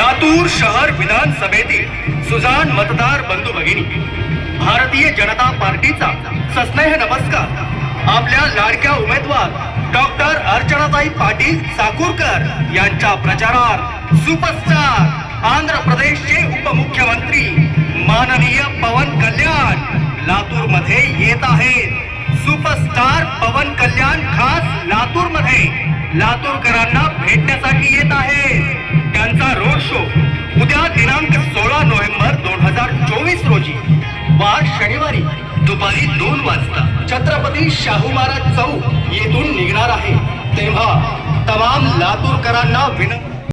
लातूर शहर विधानसभेतील सुजान मतदार बंधू भगिनी भारतीय जनता पार्टीचा सस्नेह नमस्कार. आपल्या लाडक्या उमेदवार डॉक्टर अर्चनाताई पाटील साकूरकर यांच्या प्रचारात सुपरस्टार आंध्र प्रदेशचे उपमुख्यमंत्री माननीय पवन कल्याण लातूरमध्ये येत आहेत. सुपरस्टार पवन कल्याण खास लातूरमध्ये लातूरकरांना भेटण्यासाठी येत आहेत. रोड शो उद्या दिनांक सोळा नोव्हेंबर दोन हजार चोवीस रोजी वार शनिवारी दुपारी दोन वाजता छत्रपती शाहू महाराज चौक येथून निघणार आहे. तेव्हा तमाम लातूरकरांना विनंती